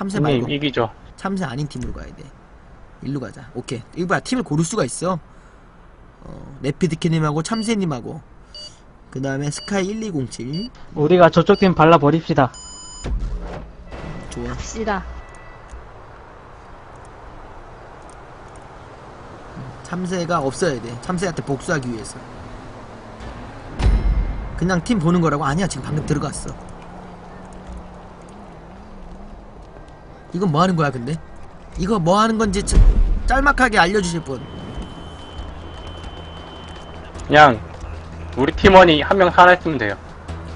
참새 말고 이기죠. 참새 아닌 팀으로 가야 돼. 일로 가자. 오케이. 이거 봐. 팀을 고를 수가 있어. 어, 레피드캐님하고 참새님하고 그 다음에 스카이 1207 우리가 저쪽 팀 발라버립시다. 좋아. 갑시다. 참새가 없어야 돼. 참새한테 복수하기 위해서. 그냥 팀 보는 거라고 아니야. 지금 방금 들어갔어. 이건 뭐 하는 거야, 근데? 이거 뭐 하는 건지 참 짤막하게 알려주실 분. 그냥 우리 팀원이 한 명 살아있으면 돼요.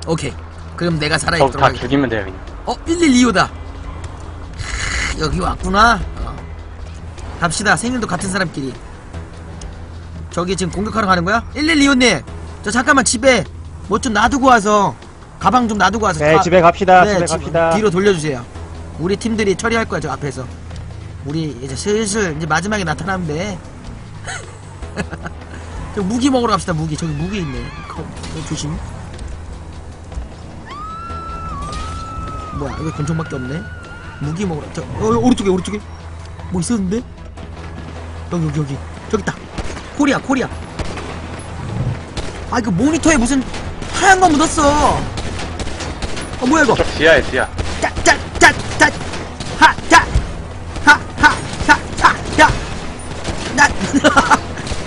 오케이. 그럼 내가 저 살아있도록 다 하겠다. 죽이면 돼요 그냥. 어, 112호다. 여기 왔구나. 어. 갑시다. 생일도 같은 사람끼리. 저기 지금 공격하러 가는 거야? 112호님, 저 잠깐만 집에 뭐 좀 놔두고 와서 가방 좀 놔두고 와서 네, 가- 집에 갑시다. 네, 집에 집- 갑시다. 뒤로 돌려주세요. 우리 팀들이 처리할 거야 저 앞에서. 우리 이제 슬슬 이제 마지막에 나타나면 돼. 저 무기 먹으러 갑시다. 무기 저기 무기 있네. 그거 조심. 뭐야 여기 권총밖에 없네. 무기 먹으러 저 어, 오른쪽에 오른쪽에 뭐 있었는데? 여기 여기 여기 저기 있다. 코리아 코리아. 아 이거 모니터에 무슨 하얀 거 묻었어. 어 뭐야 이거? 저 지하에 지하. 짜짜짜짜 하자 하하하하야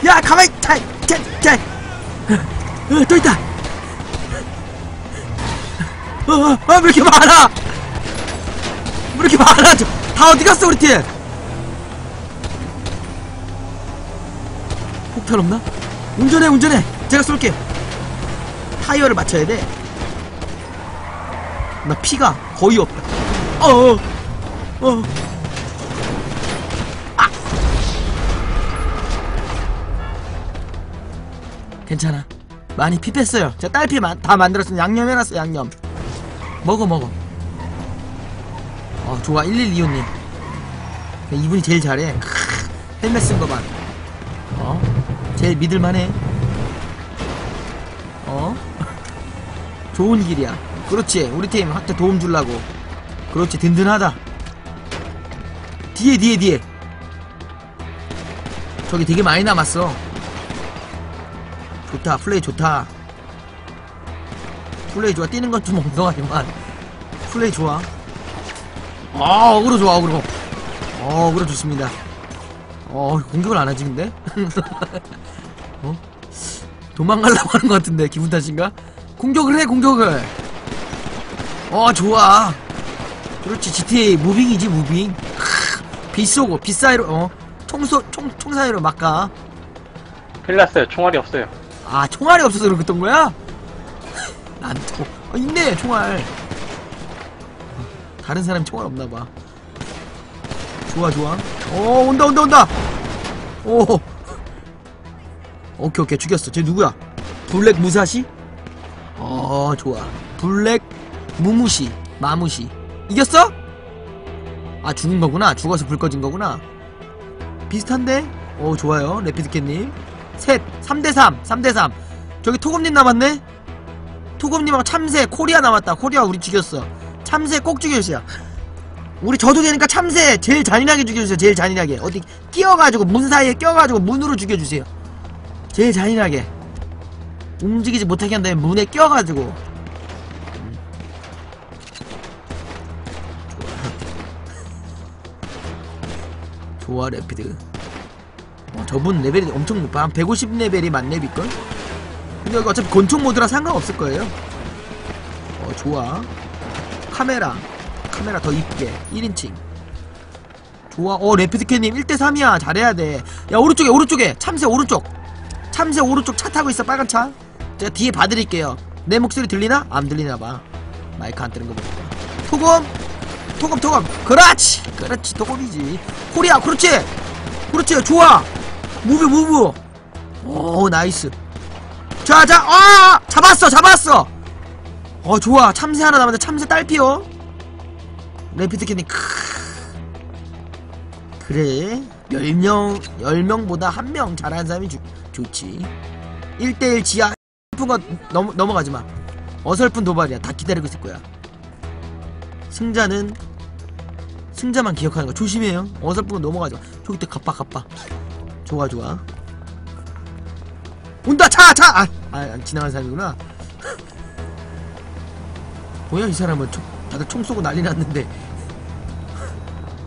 나야 가만히 짜짜짜 어, 또 있다. 어왜 이렇게 많아? 왜 이렇게 많아? 저, 다 어디 갔어 우리 팀? 폭탄 없나? 운전해 운전해. 제가 쏠게. 타이어를 맞춰야 돼. 나 피가 거의 없다. 어, 어. 아! 괜찮아. 많이 피 뺐어요. 제가 딸피 마, 다 만들었으면 양념 해놨어, 양념. 먹어, 먹어. 어, 좋아. 112호님. 이분이 제일 잘해. 크, 헬멧 쓴 거만. 어? 제일 믿을만해. 어? 좋은 길이야. 그렇지. 우리 팀 한테 도움 주려고. 그렇지. 든든하다. 뒤에, 뒤에, 뒤에. 저기 되게 많이 남았어. 좋다. 플레이 좋다. 플레이 좋아. 뛰는 건 좀 엉성하지만. 플레이 좋아. 아, 어그로 좋아, 어그로. 어, 어그로 좋습니다. 어, 공격을 안 하지, 근데? 어? 도망가려고 하는 것 같은데, 기분 탓인가? 공격을 해, 공격을! 어 좋아 그렇지 GTA 무빙이지 무빙 비 쏘고 비 사이로 어 총소 총 총 사이로 막가 큰일 났어요. 총알이 없어요. 아 총알이 없어서 그랬던 거야? 난또 어, 있네 총알. 다른 사람 총알 없나봐. 좋아 좋아. 어 온다 온다 온다! 오! 오케이 오케이 죽였어. 쟤 누구야? 블랙 무사시? 어 좋아. 블랙 무무시 마무시. 이겼어? 아 죽은 거구나. 죽어서 불 꺼진 거구나. 비슷한데? 오 좋아요. 레피드캣님 셋 3대3 3대3 저기 토금님 남았네? 토금님하고 참새 코리아 남았다. 코리아 우리 죽였어. 참새 꼭 죽여주세요. 우리 저도 되니까 참새 제일 잔인하게 죽여주세요. 제일 잔인하게. 어디 끼어가지고 문 사이에 껴가지고 문으로 죽여주세요. 제일 잔인하게. 움직이지 못하게 한 다음에 문에 껴가지고. 좋아 레피드 어, 저분 레벨이 엄청 높아. 한 150레벨이 만렙일걸? 근데 여기 어차피 권총 모드라 상관없을 거예요. 어 좋아. 카메라. 카메라 더 이쁘게. 1인칭. 좋아. 어 레피드캐님 1대3이야. 잘해야 돼야 오른쪽에 오른쪽에. 참새 오른쪽. 참새 오른쪽 차 타고 있어 빨간 차. 제가 뒤에 봐드릴게요. 내 목소리 들리나? 안 들리나봐. 마이크 안 뜨는 거 보니까. 토검! 토검 토검. 그렇지! 그렇지. 토검이지. 코리아 그렇지! 그렇지. 좋아 무브 무브. 오 나이스. 자자 아 잡았어 잡았어. 어 좋아. 참새 하나 남았는데 참새 딸피요. 캐니 크. 그래. 10명 10명보다 한 명 잘하는 사람이 좋, 좋지. 1대1 지하. 슬픈 거 넘, 넘어가지마. 어설픈 도발이야. 다 기다리고 있을 거야. 승자는 승자만 기억하는 거. 조심해요. 어설프게 넘어가지 마. 저기 때 갑바 갑바 좋아 좋아. 온다 차 차! 아, 아 지나간 사람이구나. 뭐야 이 사람은 총, 다들 총 쏘고 난리 났는데.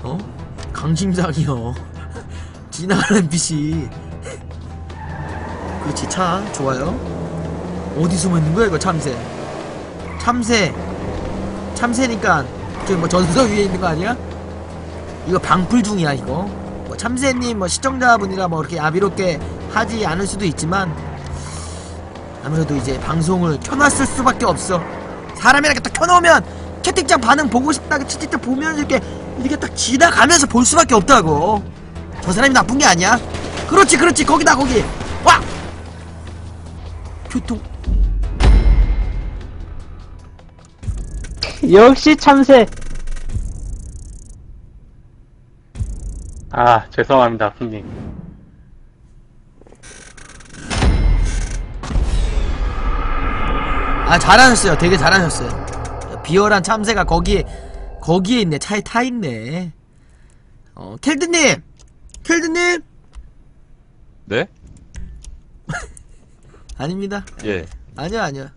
어? 강심장이요. 지나가는 빛이. 그렇지 차. 좋아요. 어디 숨어있는 거야 이거 참새? 참새. 참새니까 저기 뭐 전서 위에 있는 거 아니야? 이거 방풀 중이야 이거 뭐 참새님 뭐 시청자분이라 뭐 이렇게 야비롭게 하지 않을 수도 있지만 아무래도 이제 방송을 켜놨을 수밖에 없어. 사람이 이렇게 딱 켜놓으면 채팅창 반응 보고 싶다고 채팅창 보면서 이렇게 이렇게 딱 지나가면서 볼 수밖에 없다고. 저 사람이 나쁜 게 아니야? 그렇지 그렇지. 거기다 거기. 와! 교통. 역시 참새. 아, 죄송합니다, 훈님. 아 잘하셨어요. 되게 잘하셨어요. 비열한 참새가 거기에 거기에 있네. 차에 타 있네. 어 켈드님! 켈드님! 네? 아닙니다. 예. 아니요 아니요